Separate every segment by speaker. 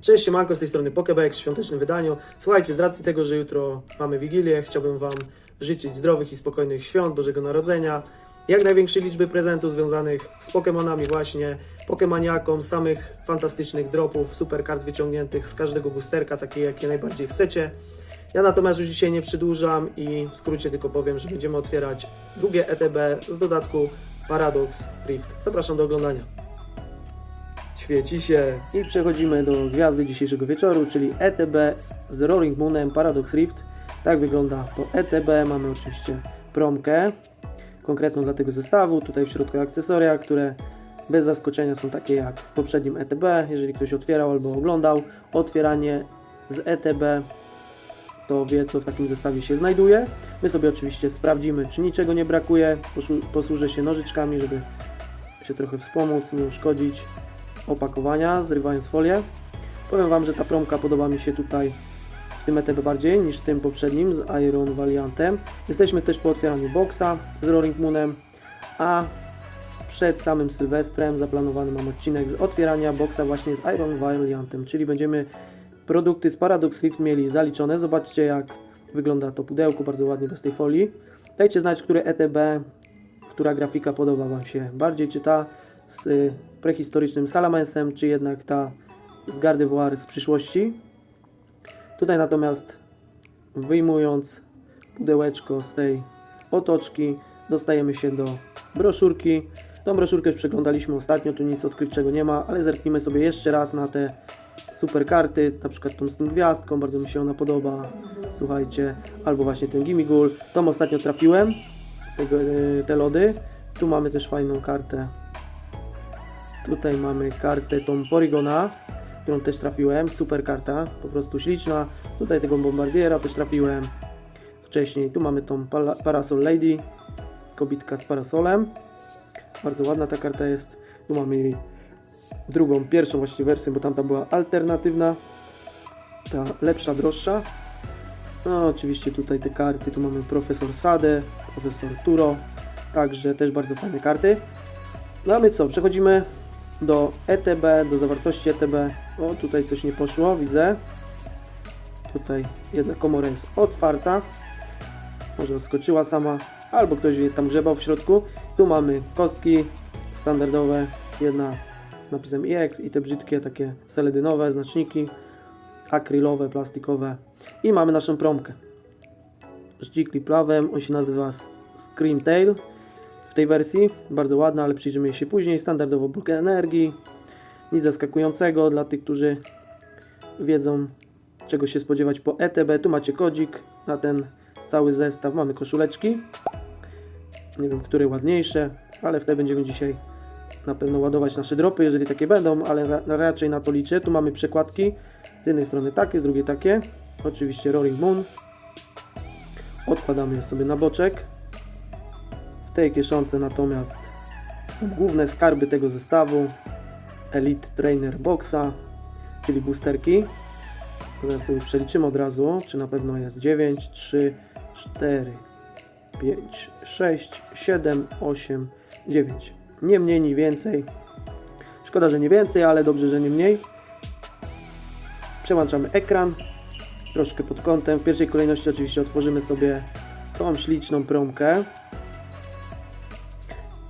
Speaker 1: Cześć, siemanko, z tej strony Pokebek w świątecznym wydaniu. Słuchajcie, z racji tego, że jutro mamy Wigilię, chciałbym Wam życzyć zdrowych i spokojnych świąt Bożego Narodzenia, jak największej liczby prezentów związanych z Pokemonami właśnie, Pokemaniakom, samych fantastycznych dropów, super kart wyciągniętych z każdego boosterka, takie jakie najbardziej chcecie. Ja natomiast już dzisiaj nie przedłużam i w skrócie tylko powiem, że będziemy otwierać drugie ETB z dodatku Paradox Rift. Zapraszam do oglądania. Świeci się. I przechodzimy do gwiazdy dzisiejszego wieczoru, czyli ETB z Roaring Moonem Paradox Rift. Tak wygląda to ETB. Mamy oczywiście promkę konkretną dla tego zestawu. Tutaj w środku akcesoria, które bez zaskoczenia są takie jak w poprzednim ETB. Jeżeli ktoś otwierał albo oglądał otwieranie z ETB, to wie co w takim zestawie się znajduje. My sobie oczywiście sprawdzimy, czy niczego nie brakuje. Posłu- Posłużę się nożyczkami, żeby się trochę wspomóc, nie uszkodzić opakowania, zrywając folię. Powiem Wam, że ta promka podoba mi się tutaj w tym etapie bardziej niż w tym poprzednim z Iron Valiantem. Jesteśmy też po otwieraniu boxa z Roaring Moonem, a przed samym Sylwestrem zaplanowany mam odcinek z otwierania boxa właśnie z Iron Valiantem, czyli będziemy produkty z Paradox Rift mieli zaliczone. Zobaczcie jak wygląda to pudełko, bardzo ładnie bez tej folii. Dajcie znać, które ETB, która grafika podoba Wam się bardziej, czy ta z y, prehistorycznym Salamensem, czy jednak ta z Gardevoir z przyszłości. Tutaj natomiast wyjmując pudełeczko z tej otoczki, dostajemy się do broszurki. Tą broszurkę już przeglądaliśmy ostatnio, tu nic odkrywczego nie ma, ale zerknijmy sobie jeszcze raz na te super karty, na przykład tą z tą gwiazdką, bardzo mi się ona podoba, słuchajcie, albo właśnie ten Gimigul, tą ostatnio trafiłem, tego, y, te lody. Tu mamy też fajną kartę Tutaj mamy kartę tą Porygona, którą też trafiłem. Super karta, po prostu śliczna. Tutaj tego bombardiera też trafiłem wcześniej. Tu mamy tą Parasol Lady, kobitka z parasolem. Bardzo ładna ta karta jest. Tu mamy drugą, pierwszą właściwie wersję, bo tamta była alternatywna. Ta lepsza, droższa. No oczywiście tutaj te karty, tu mamy Profesor Sade, Profesor Turo. Także też bardzo fajne karty. No a my co, przechodzimy do ETB, do zawartości ETB. O, tutaj coś nie poszło, widzę. Tutaj jedna komora jest otwarta. Może wskoczyła sama, albo ktoś tam grzebał w środku. Tu mamy kostki standardowe, jedna z napisem EX i te brzydkie takie seledynowe znaczniki, akrylowe, plastikowe. I mamy naszą promkę. Żdżikli plawem, on się nazywa S- Scream Tail tej wersji. Bardzo ładna, ale przyjrzymy się później. Standardowo blok energii. Nic zaskakującego dla tych, którzy wiedzą czego się spodziewać po ETB. Tu macie kodzik na ten cały zestaw. Mamy koszuleczki. Nie wiem, które ładniejsze, ale wtedy będziemy dzisiaj na pewno ładować nasze dropy, jeżeli takie będą, ale ra raczej na to liczę. Tu mamy przekładki. Z jednej strony takie, z drugiej takie. Oczywiście Roaring Moon. Odkładamy je sobie na boczek. Tej kieszonce natomiast są główne skarby tego zestawu. Elite Trainer Boxa, czyli boosterki. Teraz sobie przeliczymy od razu, czy na pewno jest 9, 3, 4, 5, 6, 7, 8, 9. Nie mniej, ni więcej. Szkoda, że nie więcej, ale dobrze, że nie mniej. Przełączamy ekran. Troszkę pod kątem. W pierwszej kolejności oczywiście otworzymy sobie tą śliczną promkę.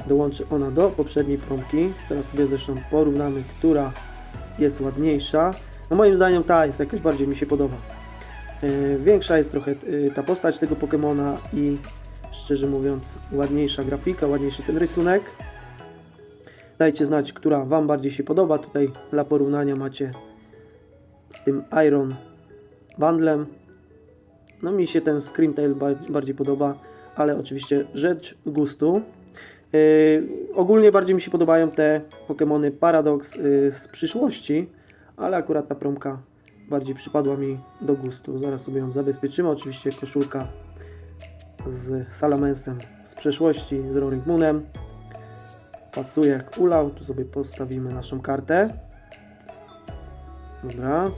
Speaker 1: Dołączy ona do poprzedniej promki. Teraz sobie zresztą porównamy, która jest ładniejsza. No moim zdaniem ta jest jakaś bardziej mi się podoba. Yy, większa jest trochę yy, ta postać tego Pokemona i szczerze mówiąc ładniejsza grafika, ładniejszy ten rysunek. Dajcie znać, która Wam bardziej się podoba. Tutaj dla porównania macie z tym Iron Bundlem. No mi się ten Screamtail ba- bardziej podoba, ale oczywiście rzecz gustu. Yy, ogólnie bardziej mi się podobają te Pokémony Paradox yy, z przyszłości, ale akurat ta promka bardziej przypadła mi do gustu. Zaraz sobie ją zabezpieczymy. Oczywiście koszulka z Salamensem z przeszłości, z Roaring Moonem. Pasuje jak ulał. Tu sobie postawimy naszą kartę. Dobra.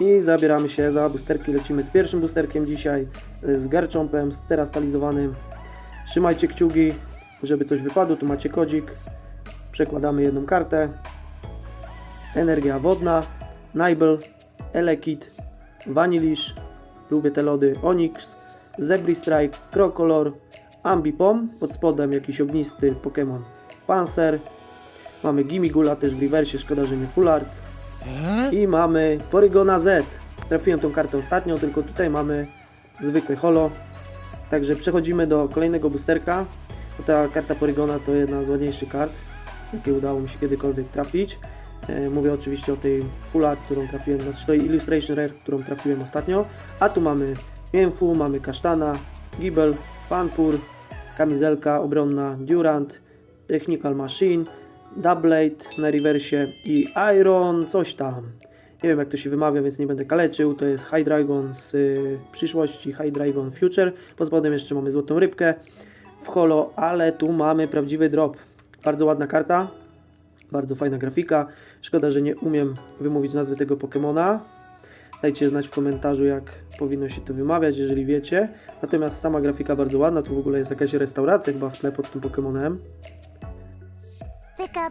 Speaker 1: I zabieramy się za boosterki. Lecimy z pierwszym boosterkiem dzisiaj, y, z Garchompem, z teraz stalizowanym. Trzymajcie kciuki, żeby coś wypadło. Tu macie kodzik. Przekładamy jedną kartę. Energia wodna. Nibel, Elekid, Vanillish, lubię te lody, Onyx, Zebri Strike, Crocolor, Ambipom, pod spodem jakiś ognisty Pokémon Panzer, mamy Gimigula też w rewersie, szkoda, że nie Full Art i mamy Porygona Z. Trafiłem tą kartę ostatnią, tylko tutaj mamy zwykły holo. Także przechodzimy do kolejnego boosterka. Bo Ta karta Porygona to jedna z ładniejszych kart, jakie udało mi się kiedykolwiek trafić. E, Mówię oczywiście o tej Full Art, którą trafiłem, znaczy tej Illustration Rare, którą trafiłem ostatnio. A tu mamy Mięfu, mamy Kasztana, Gibel, Panpur, kamizelka obronna Durant, Technical Machine, Doublade na rewersie i Iron coś tam. Nie wiem jak to się wymawia, więc nie będę kaleczył. To jest High Dragon z y, przyszłości, High Dragon Future. Pod spodem jeszcze mamy złotą rybkę w holo, ale tu mamy prawdziwy drop. Bardzo ładna karta, bardzo fajna grafika. Szkoda, że nie umiem wymówić nazwy tego Pokemona. Dajcie znać w komentarzu, jak powinno się to wymawiać, jeżeli wiecie. Natomiast sama grafika bardzo ładna. Tu w ogóle jest jakaś restauracja chyba w tle pod tym Pokemonem.
Speaker 2: Pika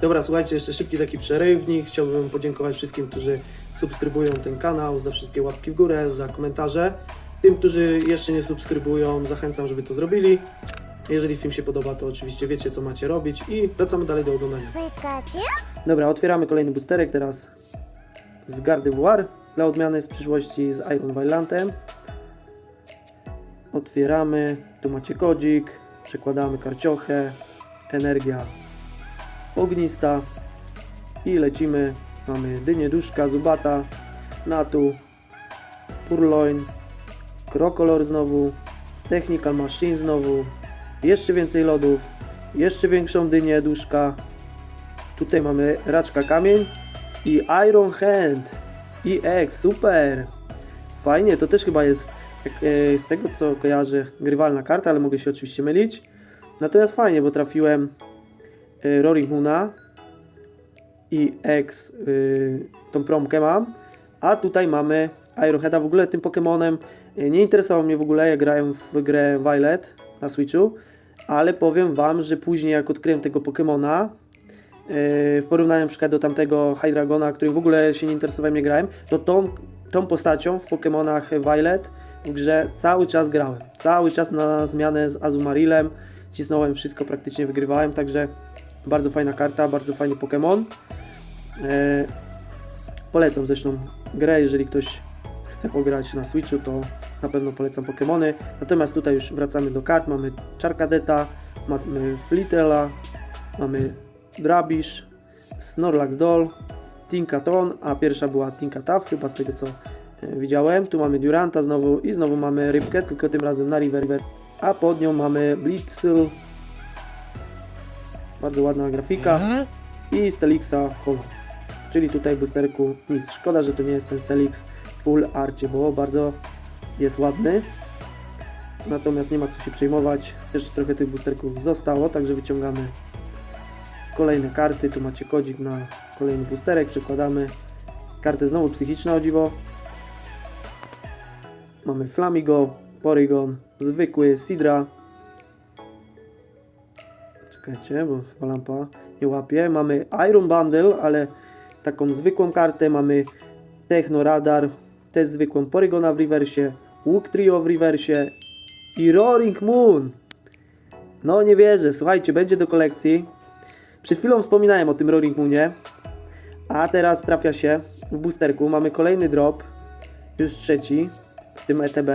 Speaker 1: Dobra, słuchajcie, jeszcze szybki taki przerywnik. Chciałbym podziękować wszystkim, którzy subskrybują ten kanał, za wszystkie łapki w górę, za komentarze. Tym, którzy jeszcze nie subskrybują, zachęcam, żeby to zrobili. Jeżeli film się podoba, to oczywiście wiecie, co macie robić i wracamy dalej do oglądania. Dobra, otwieramy kolejny boosterek teraz z Gardevoir dla odmiany z przyszłości z Iron Violantem. Otwieramy, tu macie kodzik, przekładamy karciochę, energia ognista i lecimy. Mamy dynię duszka, zubata, natu, purloin, krokolor znowu, technical machine znowu, jeszcze więcej lodów, jeszcze większą dynię duszka, Tutaj mamy raczka kamień i Iron Hand i X, super! Fajnie, to też chyba jest e, z tego co kojarzę grywalna karta, ale mogę się oczywiście mylić. Natomiast fajnie, bo trafiłem e, Roaring Moona i X, y, tą promkę mam, a tutaj mamy Iron Heada. W ogóle tym Pokemonem e, nie interesował mnie w ogóle, jak grałem w grę Violet na Switchu, ale powiem Wam, że później jak odkryłem tego Pokemona, Yy, w porównaniu na przykład do tamtego High Dragona, którym w ogóle się nie interesowałem, nie grałem, to tą, tą postacią w Pokémonach Violet w grze cały czas grałem. Cały czas na zmianę z Azumarilem, cisnąłem wszystko, praktycznie wygrywałem, także bardzo fajna karta, bardzo fajny Pokémon. Yy, polecam zresztą grę, jeżeli ktoś chce pograć na Switchu, to na pewno polecam Pokémony. Natomiast tutaj już wracamy do kart, mamy Charkadeta, mamy Flittela, mamy Drabisz, Snorlax Doll, Tinkaton, a pierwsza była Tinkataw, chyba z tego co e, widziałem. Tu mamy Duranta znowu i znowu mamy rybkę, tylko tym razem na River, a pod nią mamy Blitzel. Bardzo ładna grafika i Stelixa w holo. Czyli tutaj w boosterku nic. Szkoda, że to nie jest ten Stelix full arcie, bo bardzo jest ładny. Natomiast nie ma co się przejmować. Jeszcze trochę tych boosterków zostało, także wyciągamy kolejne karty. Tu macie kodzik na kolejny boosterek. Przekładamy kartę znowu psychiczna o dziwo. Mamy Flamigo, Porygon, zwykły, Sidra. Czekajcie, bo chyba lampa nie łapie. Mamy Iron Bundle, ale taką zwykłą kartę. Mamy Techno Radar, też zwykłą Porygona w rewersie, Łuk Trio w rewersie i Roaring Moon. No nie wierzę, słuchajcie, będzie do kolekcji. Przed chwilą wspominałem o tym Roaring Moonie, a teraz trafia się w boosterku. Mamy kolejny drop, już trzeci w tym ETB,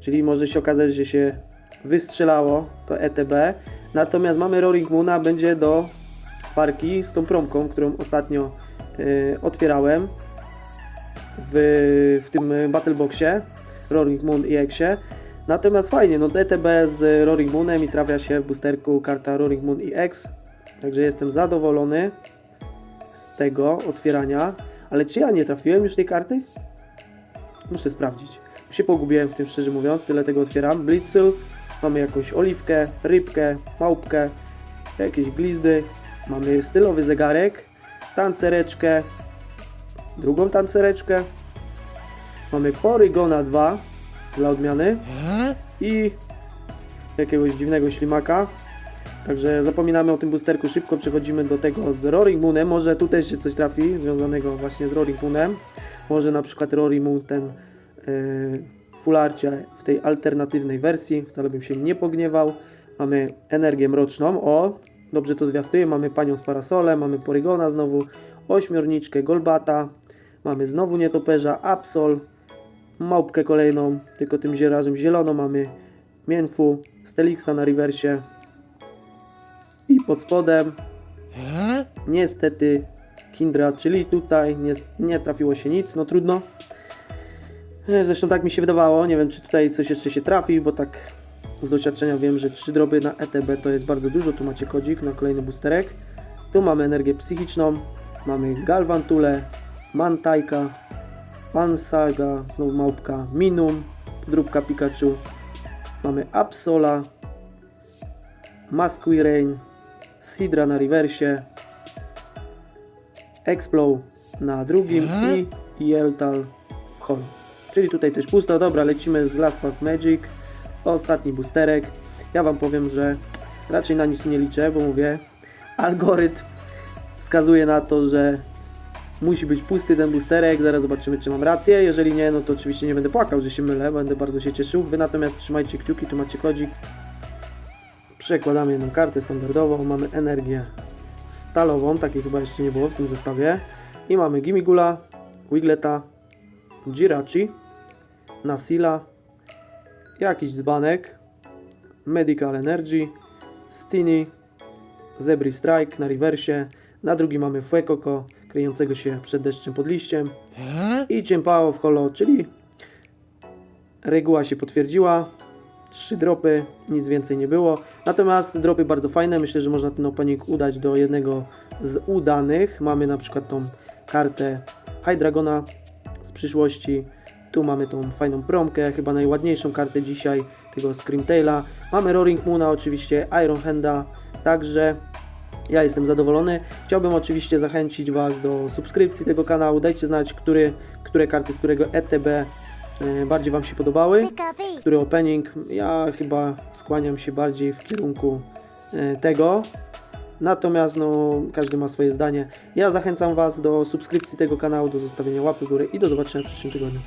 Speaker 1: czyli może się okazać, że się wystrzelało to ETB. Natomiast mamy Roaring Moona, będzie do parki z tą promką, którą ostatnio y, otwierałem w, w tym Battle Boxie Roaring Moon i Exie. Natomiast fajnie, no ETB z Roaring Moonem i trafia się w boosterku karta Roaring Moon i X. Także jestem zadowolony z tego otwierania. Ale czy ja nie trafiłem już tej karty? Muszę sprawdzić. Się pogubiłem w tym szczerze mówiąc, tyle tego otwieram. Blitzel, mamy jakąś oliwkę, rybkę, małpkę, jakieś glizdy, mamy stylowy zegarek, tancereczkę, drugą tancereczkę, mamy Porygona 2 dla odmiany i jakiegoś dziwnego ślimaka. Także zapominamy o tym boosterku, szybko przechodzimy do tego z Roaring Moonem. Może tu też się coś trafi związanego właśnie z Roaring Moonem. Może na przykład Roaring Moon ten yy, w tej alternatywnej wersji. Wcale bym się nie pogniewał. Mamy energię mroczną. O, dobrze to zwiastuje. Mamy panią z parasolem, mamy Porygona znowu, ośmiorniczkę Golbata. Mamy znowu nietoperza, Absol, małpkę kolejną, tylko tym razem zieloną mamy Mienfu, Stelixa na rewersie. I pod spodem. Niestety Kindra, czyli tutaj nie, nie trafiło się nic, no trudno. E, Zresztą tak mi się wydawało, nie wiem czy tutaj coś jeszcze się trafi, bo tak z doświadczenia wiem, że 3 droby na ETB to jest bardzo dużo, tu macie kodzik na kolejny boosterek. Tu mamy energię psychiczną, mamy Galvantule, Mantajka, Pansaga, znowu małpka, Minum, podróbka Pikachu, mamy Absola, Masquerain, Sidra na rewersie, Explow na drugim i Yeltal w holu. Czyli tutaj też pusto. Dobra, lecimy z Last Pack Magic. Ostatni boosterek. Ja Wam powiem, że raczej na nic nie liczę, bo mówię, algorytm wskazuje na to, że musi być pusty ten boosterek. Zaraz zobaczymy, czy mam rację. Jeżeli nie, no to oczywiście nie będę płakał, że się mylę. Będę bardzo się cieszył. Wy natomiast trzymajcie kciuki, tu macie kodzik. Przekładamy jedną kartę standardową. Mamy energię stalową, takiej chyba jeszcze nie było w tym zestawie. I mamy Gimigula, Wigleta, Jirachi, Nasila, jakiś dzbanek, Medical Energy, Stini, Zebri Strike na rewersie. Na drugim mamy Fuecoco, kryjącego się przed deszczem pod liściem. I Ciempao w holo, czyli reguła się potwierdziła. Trzy dropy, nic więcej nie było. Natomiast dropy bardzo fajne. Myślę, że można ten opening udać do jednego z udanych. Mamy na przykład tą kartę High Dragona z przyszłości. Tu mamy tą fajną promkę, chyba najładniejszą kartę dzisiaj, tego Screamtaila. Mamy Roaring Moona oczywiście, Iron Handa, także ja jestem zadowolony. Chciałbym oczywiście zachęcić Was do subskrypcji tego kanału. Dajcie znać, który, które karty z którego ETB e, bardziej Wam się podobały który opening. Ja chyba skłaniam się bardziej w kierunku e, tego. Natomiast no, każdy ma swoje zdanie. Ja zachęcam Was do subskrypcji tego kanału, do zostawienia łapy w górę i do zobaczenia w przyszłym tygodniu.